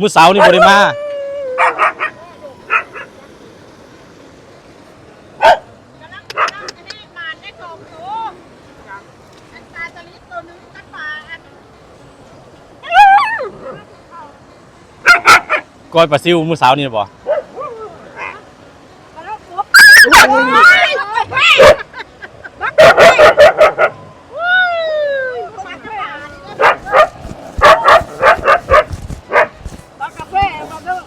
มื้อเสาร์นี่บ่ได้มากำลังกำลังจะให้มาได้สองตัวอันปลาตัวนี้ตัวหนึงกับปลาอันก้อยปลาซิวมื้อเสาร์นี่บ่ กระโดดปุ๊บโอ้ยบักเฮ้ยบักเฮ้ยโอ้ยปลากระปานี่ก็บักกาแฟบักเด้อ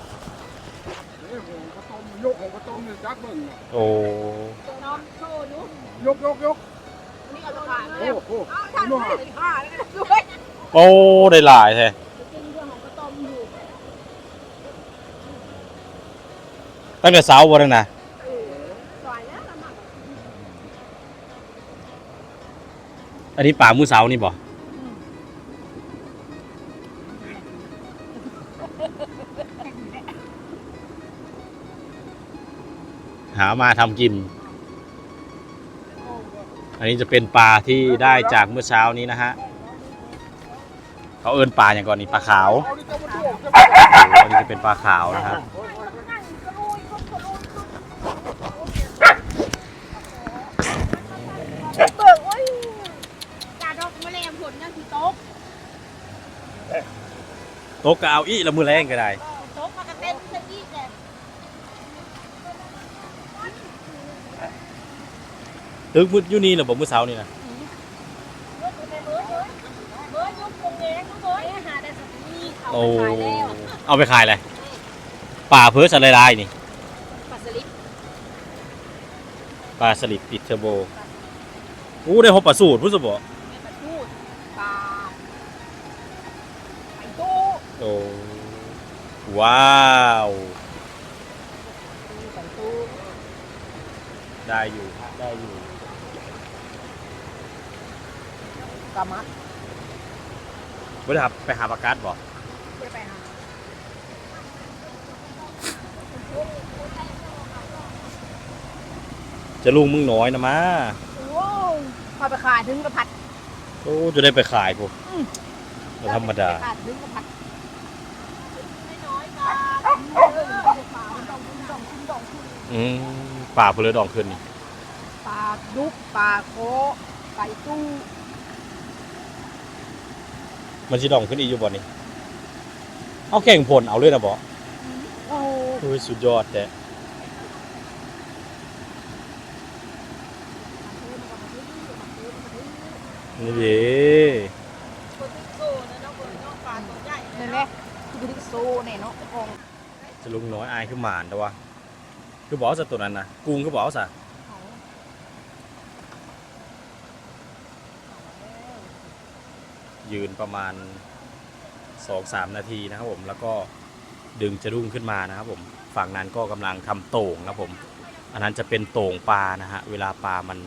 นี่หงกระต้มยกหงกระต้มนี่จักเบิ่งน่ะ โอ้น้องโชว์ดูยกยกยกนี่เอาปลาโอ้แล้วโหเอาทานนัวได้ห้าแล้วก็ด้วยโอ้ได้หลายแท้กินเรื่องของกระต้มอยู่ตั้งแต่เช้าบ่นั่นนะสวยแล้วละมั้งอันนี้ป่ามื้อเสาร์นี่บ่ หามาทำกิน อันนี้จะเป็นปลาที่ได้จากเมื่อเช้านี้นะฮะเขาเอิ้นปลาอย่างก่อนนี่ปลาขาวเอาดิเจ้ามาดูเจ้าอันนี้จะเป็นปลาขาวนะครับเปิดโอ้ยจาดอกแมลงผลนั่นคือโต๊ะโต๊ะก็เอาอีละมือแรงก็ได้ โต๊ะมากระเต้นเมื่อกี้แต่ ตึกมืดอยู่นี่เหรอบอกมือเช้านี่นะเบิร์ดเบิร์ดเบิร์ดเบิร์ดยุบคงเองเบิร์ดหาได้สักทีเอาโอ้ไปขายแล้วเอาไปขายเลยปลาเพิร์สอะไรลายนี่ปลาสลิดปลาสลิดติดเทอร์โบอู้ได้หอบปลาสูตรพุทธบอกแม่ปลาทูดปลาไข่ตู้โอ้ว้าวไข่ตู้ได้อยู่ได้อยู่ กามัดไปหาไปหาปลากาดบอกไม่ไปหาจะลุงมึงน้อยนะมาโอ้ยพอไปขายถึงกระพัดโอ้จะได้ไปขายพวกบ่ธรรมดา ไปขายถึงกระพัดไม่น้อยปลาเออปลามันต้องขึ้นต้องขึ้นต้องขึ้นอืมปลาเพลือดองขึ้นนี่ปลาดุกปลาโคไก่ตู้ มันสิดองขึ้นอีกอยู่บ่นี่เอาแข่งผลเอาเลยนะบอกโอ้โอ้ยสุดยอดแต่นี่ดินั่นแหละคือดิโซเนี่ยเนาะกองจะลุงน้อยอายคือหมานแต่ว่าคือบอกซะตัวนั้นนะกุ้งคือบอกซะ ยืนประมาณสองสามนาทีนะครับผมแล้วก็ดึงจะรุ่งขึ้นมานะครับผมฝั่งนั้นก็กำลังทำโต่งนะครับผม อันนั้นจะเป็นโต่งปลานะฮะเวลาปลามัน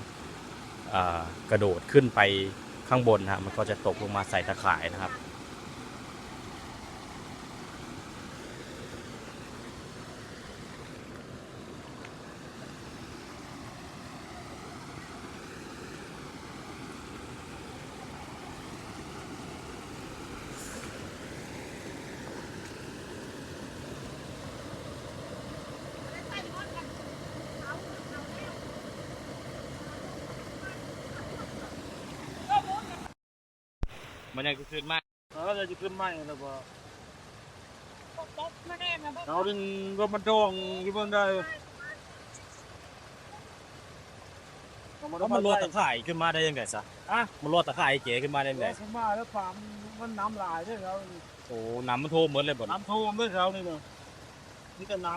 กระโดดขึ้นไปข้างบนนะฮะมันก็จะตกลงมาใส่ตะข่ายนะครับ มันยังคืนมากเออจะขึ้นไหมนะบ่ตบมาแน่นะเอาดิก็มันดองที่เบิ่งได้แล้วมันรอดตะข่ายขึ้นมาได้ยังไงซะอะมันรอดตะข่ายเก๋ขึ้นมาได้ยังไงขึ้นมาแล้วฟาร์มมันน้ำลายด้วยเขาโอ้น้ำมันท่วมเหมือนเลยบ่น้ำท่วมด้วยเขานี่เนาะนี่ก็น้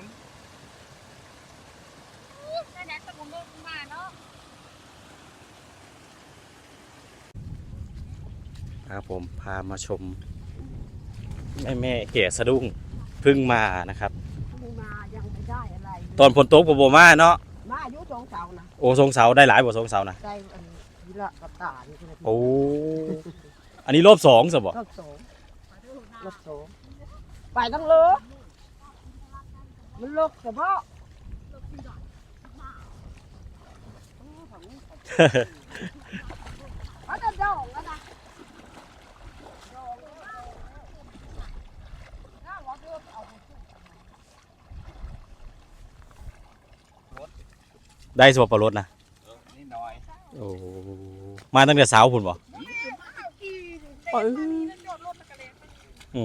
แน่ๆตะกุมมาเนาะ ครับผมพามาชม แม่แม่เก๋สะดุ้งเพึ่งมานะครับมึงมายังไม่ได้อะไรตอนฝนตกผมบ่มาเนาะมาอายุสองเสานะโอ้สงเสาได้หลายบ่สงเสานะได้อันยีละกับตานี่คือโอ้อันนี้รอบสองสบ่รอบสองรอบสองไปทั้งเลือมันลกเฉพาะเขาจะดองแล้วนะดองแล้วนะว่าเดือ ได้สวปลารถนะเออนี่น้อยโอ้มาตั้งแต่เช้าพุ่นบ่ปึ้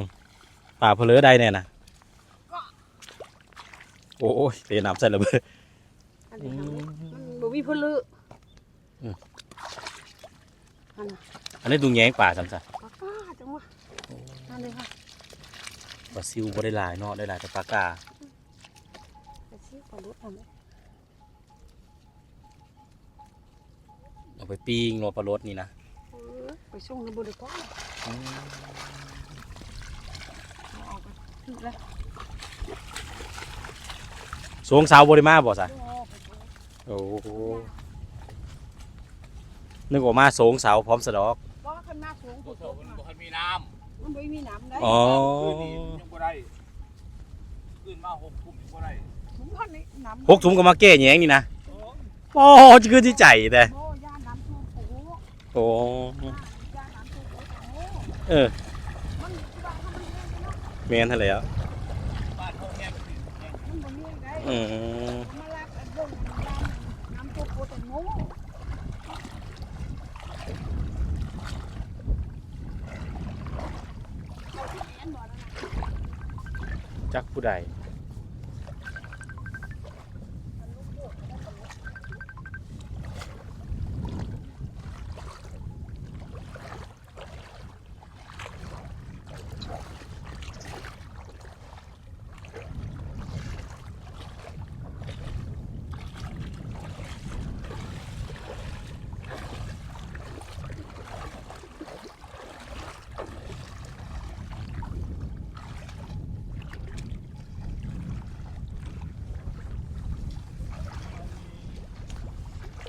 งป่าเพลือได้เนี่ยนะโอ้ยเตะน้ำใส่ระเบิดอันนี้ทำเลยมันบ่มีพลืออืมอันน่ะอันนี้ตุงแยงป่าจังซะปากกาจังวะอันนี้ค่ะปลาซิวบ่ได้หลายเนาะได้หลายแต่ปลากาไปซื้อปลาลุดทำไม เอาไปปิ้งเนาะปลารสนี่นะเออไปส่งในบริการเอาออกกันถึงแล้วสวงเช้าบ่ได้มาบ่ซะโอ้ไปส่งโอ้นึกว่ามาสวงเสาพร้อมสะดอกว่าข้างหน้าสูงโอ้ปุ๊บโหมันบ่ๆทันมีน้มันไม่มีน้ำได้อ๋อำคืนนี้ยังบ่ได้คืนมาหกทุ่มยังบ่ได้ถุงพันนี้น้ำพกถุงก็มาแก้แยงนี่นะโอ้จะคือที่ใจแต่ โอ้เออเมียนเนาะเท่าแล้วบ้านเขาแห้งสิแห้งมันบ่เลี้ยงได้อืมมาลากอันเบิ่งน้ำน้ำท่วมโคตรโง่เอาที่แอนบ่นั่นน่ะจักผู้ใด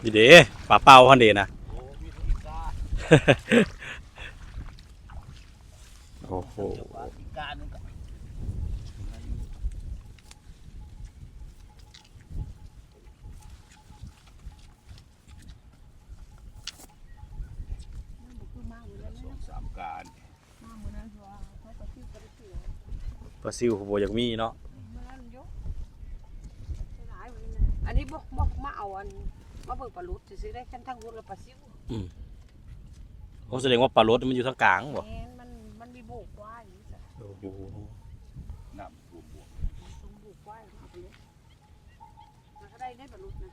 ดีเด้ปลาเป้าพันเดนะโอ้มีคนอีกาโอ้โหเดี๋ยวว่าอีกาหนึงก็มันบ่คือมาเหมือนนั้นสอนะงสามการมาเหมือนนั้นว่าเขาก็ชื่อกันเสือปลาซิวโบอยากมีเนาะมานั่นยกหลายเหมือนกันอันนี้บอกบอกมาเอาอัน มาเบิกปลาลุดซื้อได้แค่ทั้งรถและปลาซิวโอ้แสดงว่าปลารสมันอยู่ทางกลางบ่แมนมันมันมีโบกไว้อย่างนี้จ้ะโอ้โหน้ำท่วมบวกมันต้องโบกไว้เอาไปเลยมันก็ได้ได้ปลาลุดน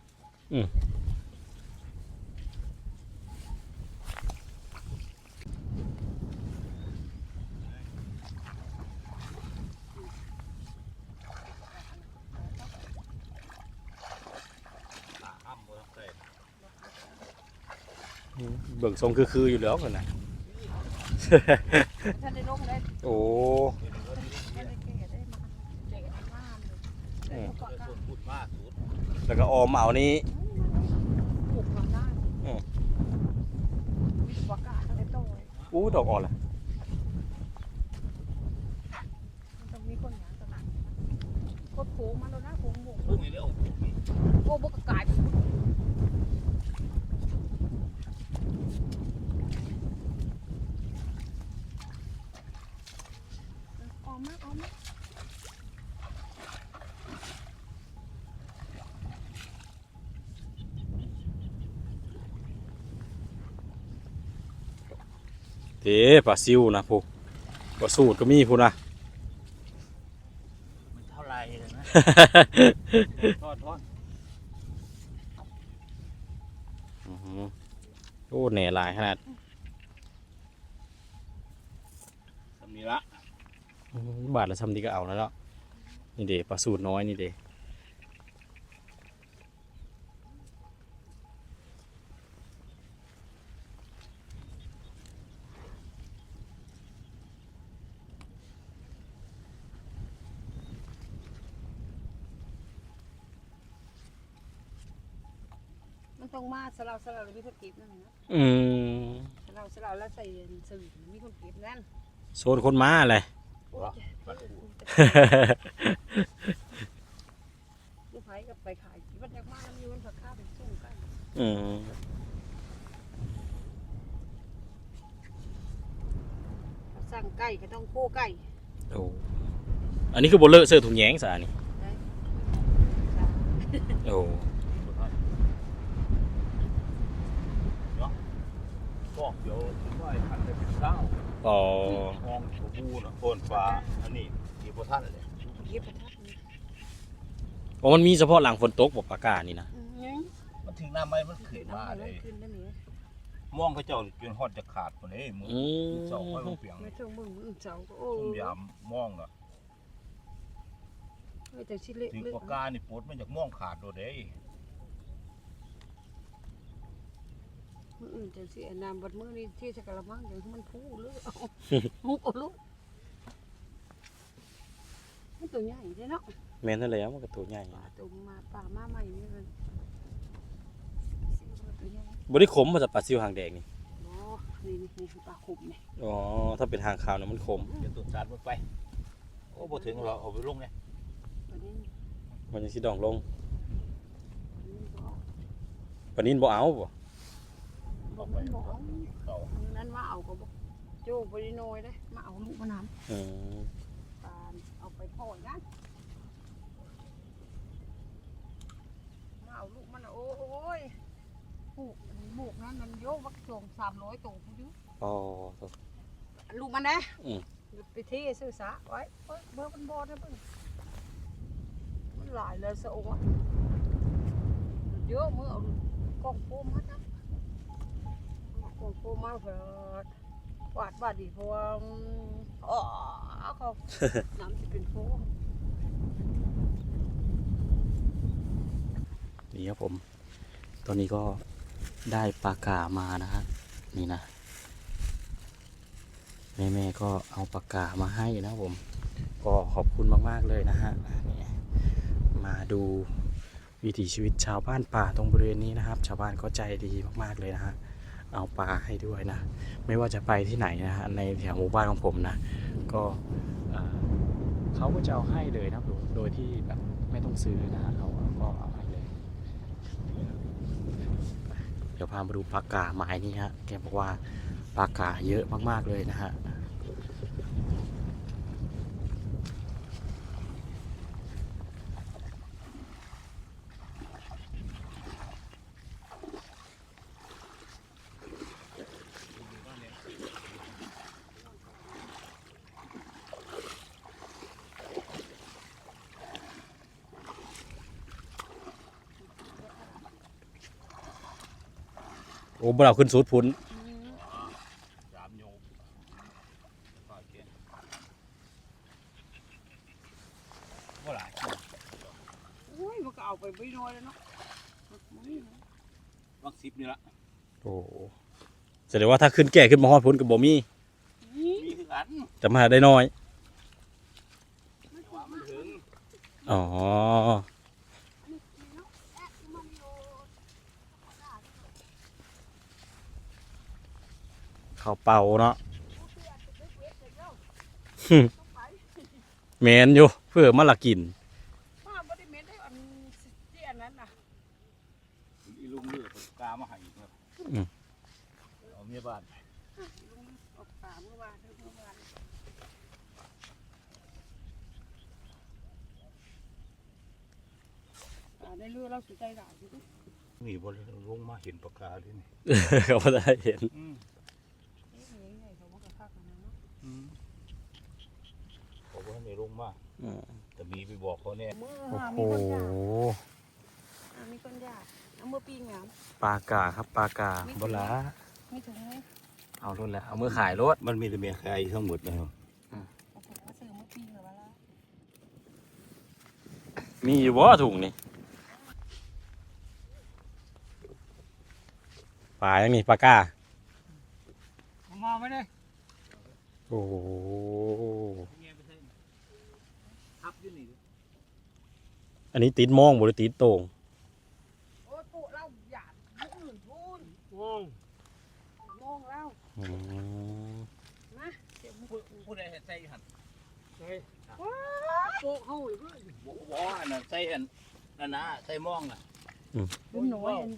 ะ อ้ำบ่ต้องใส่ เบิ่งทรงคือๆอยู่แล้วกันนะ ท่านได้ลงได้โอ้ท่านได้เก่ได้มาเก่มาเลยได้ปลาเดี๋ยวกาส่วนพูดมากสุดแล้วก็ออมเอานี่ปลูกทำได้อืมมีปลากาทั้งในโต้ยอู้ดอกอ่อนละมันต้องมีคนอย่างตลาดโคตรโค้งมาแล้วนะโค้งโบกเพิ่งนี่เด้อโอ้บกกายไปพุ่นออกมาออกมา เด้ปลาซิวนะพวกปลาสูตรก็มีพูนนะมันเท่าไหรเลยนะทอดทอดอื้อหือโอ้แหน่หลายขนาดสำนีละอื้อหือบาทละทำดีก็เอาแล้วเนาะนี่เด้ปลาสูตรน้อยนี่เด้ มันต้องมา สลาวสลาวแล้วมีคนเก็บนั่นนะอืมสลาวสลาวแล้วใส่สื่อมีคนเก็บนั่นโซนคนมาเลยโอ้ยลูกไผ่กับไปขายมันจากมาแล้วมีมันผักข้าวเป็นส่งกันอืมสั่งไก่ก็ต้องโค้ไก่โอ้อันนี้คือโบเลอะเสื้อถุงแยงสานี่ โอ้ บอกเดี๋ยวถึงว่าไอ้พันธุ์จะเป็นเศร้าอ๋อมองตัวผู้น่ะโคนฟ้าอันนี้ที่พวกท่านเลยเก็บประทัดนี่อ๋อมันมีเฉพาะหลังฝนตกบ่ปากกานี่นะอืมยังมันถึงหน้าไม้มันขึ้นมาเลยขึ้นได้ไหมมองเขาเจ้าจนฮอดจะขาดหมดเลยมืออืมสองค่อยลงเปียงไม่ต้องมึงมึงเสาก็โอ้ซุ่มยามมองอะไม่แต่ชิเละถึงเละปากกานี่ปวดมันจากมองขาดโดดเด้ มืออื่น จะเสียน้ำบัดมือนี่ที่จะกระมังอย่างที่มันพูหรือเอามุกเอาลูกมันตัวใหญ่เลยเนาะแม่นนั่นแหละมันก็ตัวใหญ่ป่าตัวมาป่ามาใหม่นี่มันตัวใหญ่บ่ได้ขมมาจากปลาซิวหางแดงนี่โอ้นี่นี่นี่คือปลาขุมเนี่ยอ๋อถ้าเป็นหางขาวเนี่ยมันขมเดี๋ยวตุ่นสารมันไปโอ้บ่ถึงเราเอาไปลงไงตัวนี้มันยังสิดองลงตัวนี้บอกปานนี้บ่เอาบ่ ออกไปบอกเขานั้นมาเอาก็บอกโจ้บริโนยเลยมาเอาลูกมะนาวอืมปานเอาไปพ่อยนะมาเอาลูกมันน่ะโอ้ยปลูกปลูกนั้นมันโยกวักสองสามร้อยตัวคุณดูอ๋อ ลูกมันนะอืม ไปเที่ซื้อสาไว้เอ้ยเบอร์มันบอดนะเพิ่งมันหลายเลยสะองอะเยอะมือเอากล่องโฟมมาจ้ะ กล่องโฟมมาเถิดวาดบาดดีเพราะว่าอ๋อเขาน้ำจะเป็นโฟมนี่ครับผม ตอนนี้ก็ได้ปลากามานะฮะนี่นะ แม่ๆก็เอาปากกามาให้นะครับผม ก็ขอบคุณมาก ๆ เลยนะฮะนี่มาดูวิถีชีวิตชาวบ้านป่าตรงบริเวณนี้นะครับ ชาวบ้านก็ใจดีมาก ๆ เลยนะฮะ เอาปลาให้ด้วยนะ ไม่ว่าจะไปที่ไหนนะฮะในแถวหมู่บ้านของผมนะ ก็เขาก็จะเอาให้เลยนะครับผมโดยที่แบบไม่ต้องซื้อนะฮะเขาก็เอาให้เลย เดี๋ยวพามาดูปลากาไม้นี่ฮะแกบอกว่าปลากาเยอะมากๆเลยนะฮะ โอ้บ่เราขึ้นสูตรพุ้นสามโยมปลาเกียนบ่หลายโอ้ยมันก็เอาไปไม่น้อยแล้วเนาะมันนี่นะวักสิบนี่ละโอ้แสดงว่าถ้าขึ้นแก่ขึ้นมาฮอดพุ้นกับบ่มีนี่มีคือกันจะมาได้น้อย มันว่ามันถึงอ๋อ เขาเป่าเนาะแมนอยู่ เพื่อมาละกินป้าไม่ได้เม็ดได้อันที่อันนั้นน่ะอีลุงเลือกปากกามาให้อีกครับอืมเอาเมียบ้านลุงออกป่าเมื่อวานเมื่อวานอ่าได้เรื่องเราสุดใจหลายอยู่ดินี่บ่ลงมาเห็นปากกาด้วยนี่เขาบ่ได้เห็น บอกว่าในลงมาอืมแต่มีไปบอกเขาเนี่ยเมื่อโอ้หาโหมีคนยากอ่ามีคนยากเอามือปีงหามปลากาครับปลากาบลาไม่ถึงไหมเอารุ่นแล้วเอามือขายรถมันมีแต่เมียใครทั้งหมดนะครับโอ้โหมาซื้อมือปีงเหรอวะล่ะมีอยู่บ่ถุงนี่ปลายังนี่ปลากามาไม่ได้ โอ้โหทับอยู่นี่อันนี้ติดมองบหริติดโต่งโอ้ยปู่เราหยาดลูกอื่นพูนมองมองแล้วอืมนะเสียงมือผู้ผู้ใดเห็นใส่หันว้าปู่เขาหรือเปล่าบ่บ่อันนั้นใส่อันนั่นนะใส่มองน่ะลุงน้อยอัน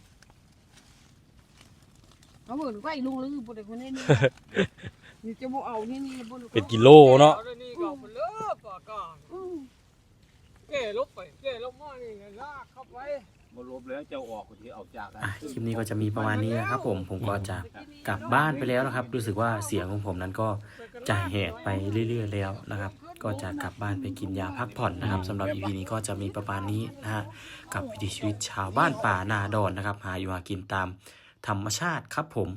เขาเหมือนว่าไอ้ลุงลือบุตรคนนี้ นี่นี่จะบอกเอานี่นี่บุตรเป็นกิโลเนาะเอาได้นี่ก็เอาไปเลิกก่อนก่อนอืมเก้ลบไปเก้ลบมานี่ลากเข้าไปบ่ลบแล้วเจ้าออกก็สิเอาจากกัน อะคลิปนี้ก็จะมีประมาณนี้นะครับผมผมก็จะกลับบ้านไปแล้วนะครับ รู้สึกว่าเสียงของผมนั้นก็จะแหบไปเรื่อยๆแล้วนะครับ ก็จะกลับบ้านไปกินยาพักผ่อนนะครับสำหรับ EP นี้ก็จะมีประมาณนี้นะฮะกับวิถีชีวิตชาวบ้านป่านาดอนนะครับ หาอยู่หากินตามธรรมชาติครับผม